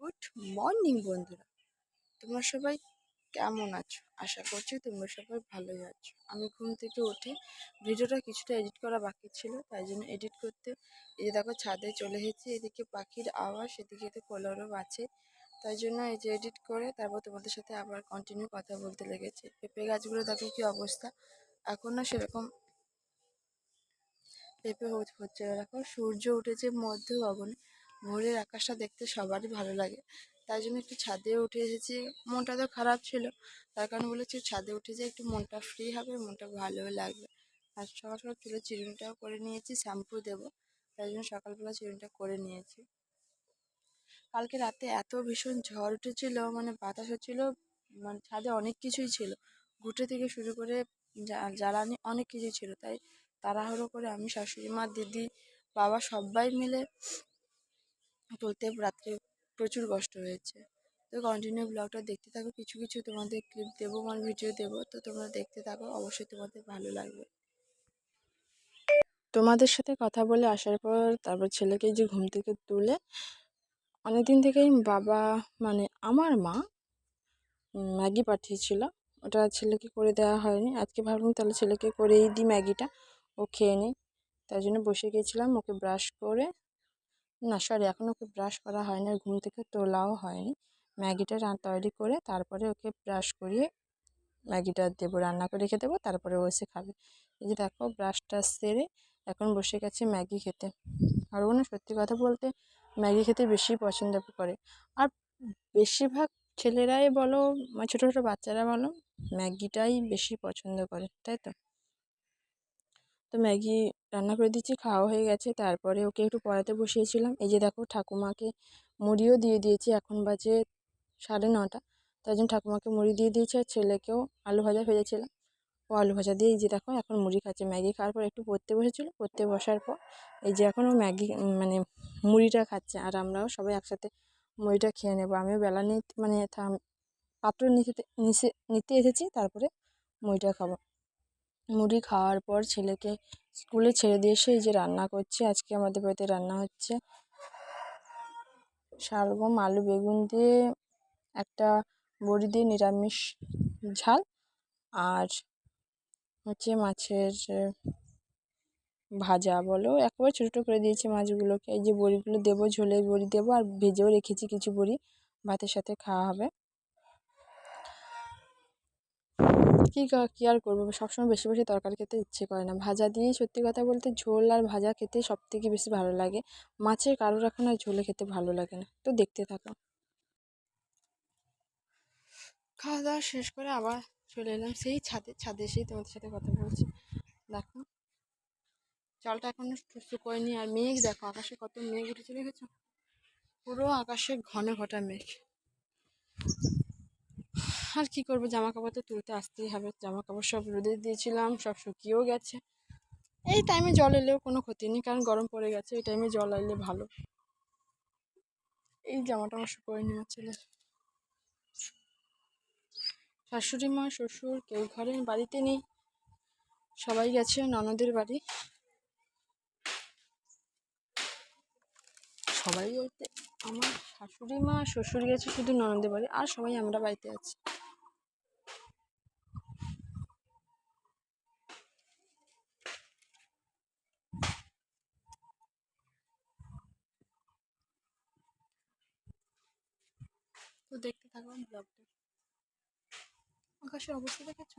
Good morning, বন্ধুরা। তোমরা সবাই কেমন আছো? আশা করছি তোমরা সবাই ভালোই আছো। আমি ঘুম থেকে উঠে ভিডিওটা কিছুটা এডিট করা বাকি ছিল, তাই জন্য এডিট করতে এই যে দেখো ছাদে চলে এসেছি। এদিকে পাখির আওয়াজ, এদিকে তো কলরব আছে, তাই জন্য এই যে এডিট করে তারপর তোমাদের সাথে আবার কন্টিনিউ কথা বলতে লেগেছে। পেঁপে গাছগুলো দেখো কি অবস্থা। এখন না সেরকম পেঁপে হচ্ছে দেখো সূর্য উঠেছে মধ্য গগনে ভোরের আকাশটা দেখতে সবারই ভালো লাগে। তাই জন্য একটু ছাদে উঠে এসেছি। মনটা তো খারাপ ছিল। তার কারণে বলেছি ছাদে উঠে যে একটু মনটা ফ্রি হবে, মনটা ভালোও লাগবে। আর সকাল সকাল চুলে চিরুনিটাও করে নিয়েছি শ্যাম্পু দেবো। তাই জন্য সকালবেলা চিরুনিটা করে নিয়েছি। কালকে রাতে এত ভীষণ ঝড় উঠেছিল মানে বাতাস হচ্ছিল মানে ছাদে অনেক কিছুই ছিল। ঘুঁটে থেকে শুরু করে জ্বালানি অনেক কিছুই ছিল। তাই তাড়াহুড়ো করে আমি শাশুড়ি মা, দিদি, বাবা সবাই মিলে তুলতে রাত্রে প্রচুর কষ্ট হয়েছে। তো কন্টিনিউ ব্লগটা দেখতে থাকো। কিছু কিছু তোমাদের ক্লিপ দেবো মানে ভিডিও দেবো। তো তোমরা দেখতে থাকো। অবশ্যই তোমাদের ভালো লাগবে। তোমাদের সাথে কথা বলে আসার পর তারপর ছেলেকে যে ঘুম থেকে তুলে অনেকদিন থেকেই বাবা মানে আমার মা ম্যাগি পাঠিয়েছিল। ওটা ছেলেকে করে দেওয়া হয়নি। আজকে ভাবলাম তাহলে ছেলেকে করেই দিই ম্যাগিটা। ও খেয়ে নিই। তাই জন্য বসে গেছিলাম। ওকে ব্রাশ করে না, সরি, এখন ওকে ব্রাশ করা হয় না ঘুম থেকে তোলাও হয়নি। ম্যাগিটা তৈরি করে তারপরে ওকে ব্রাশ করিয়ে ম্যাগিটা দেবো, রান্না করে রেখে দেবো, তারপরে ও এসে খাবে। এই যে দেখো ব্রাশটা সেরে এখন বসে গেছে ম্যাগি খেতে। আর ও না, সত্যি কথা বলতে ম্যাগি খেতে বেশি পছন্দ করে। আর বেশিরভাগ ছেলেরাই বলো মানে ছোটো ছোটো বাচ্চারা বলো ম্যাগিটাই বেশি পছন্দ করে, তাই তো? তো ম্যাগি রান্না করে দিচ্ছি খাওয়া হয়ে গেছে। তারপরে ওকে একটু পড়াতে বসিয়েছিলাম। এই যে দেখো, ঠাকুমাকে মুড়িও দিয়ে দিয়েছি। এখন বাজে সাড়ে নটা। তাই জন্য ঠাকুমাকে মুড়ি দিয়ে দিয়েছি আর ছেলেকেও আলু ভাজা ভেজেছিলাম। ও আলু ভাজা দিয়ে এই যে দেখো, এখন মুড়ি খাচ্ছে। ম্যাগি খাওয়ার পর একটু পড়তে বসেছিল। পড়তে বসার পর এই যে এখন ও ম্যাগি মানে মুড়িটা খাচ্ছে। আর আমরাও সবাই একসাথে মুড়িটা খেয়ে নেব। আমিও বেলা নিয়ে মানে পাত্র নিতে নিতে এসেছি। তারপরে মুড়িটা খাব। মুড়ি খাওয়ার পর ছেলেকে স্কুলে ছেড়ে দিয়ে এসে এই যে রান্না করছি, আজকে আমাদের বাড়িতে রান্না হচ্ছে। শালগম, আলু, বেগুন দিয়ে একটা বড়ি দিয়ে নিরামিষ ঝাল। আর হচ্ছে মাছের ভাজা বলো, একবার ছোটো ছোটো করে দিয়েছি মাছগুলোকে। এই যে বড়িগুলো দেবো, ঝোলে বড়ি দেবো আর ভেজেও রেখেছি কিছু বড়ি। ভাতের সাথে খাওয়া হবে। কী কা- আর করব? সবসময় বেশি বেশি তরকারি খেতে ইচ্ছে করে না। ভাজা দিয়েই সত্যি কথা বলতে ঝোল আর ভাজা খেতে সব থেকে বেশি ভালো লাগে। মাছের কারোর এখন আর ঝোলে খেতে ভালো লাগে না। তো দেখতে থাকো। খাওয়া দাওয়া শেষ করে আবার চলে এলাম সেই ছাদে ছাদে এসেই তোমাদের সাথে কথা বলছি। দেখো। জলটা এখনও শুকোয়নি আর মেঘ দেখো, আকাশে কত মেঘ উঠেছে দেখেছ? পুরো আকাশে ঘন ঘটা মেঘ। আর কি করব? জামা কাপড় তো তুলতে আসতেই হবে। জামা কাপড় সব রোদে দিয়েছিলাম, সব শুকিয়েও গেছে। এই টাইমে জল এলেও কোনো ক্ষতি নেই, কারণ গরম পড়ে গেছে, এই টাইমে জল এলে ভালো। এই জামাটা আমার শুকোয়নি আমার ছেলে শাশুড়ি মা, শ্বশুর, কেউ ঘরে, বাড়িতে নেই। সবাই গেছে, ননদের বাড়ি। সবাই বলতে আমার শাশুড়ি মা, শ্বশুর গেছে শুধু ননদের বাড়ি, আর সবাই আমরা বাড়িতে আছি। তো দেখতে থাকো ব্লগটা আকাশের অবস্থা দেখেছ?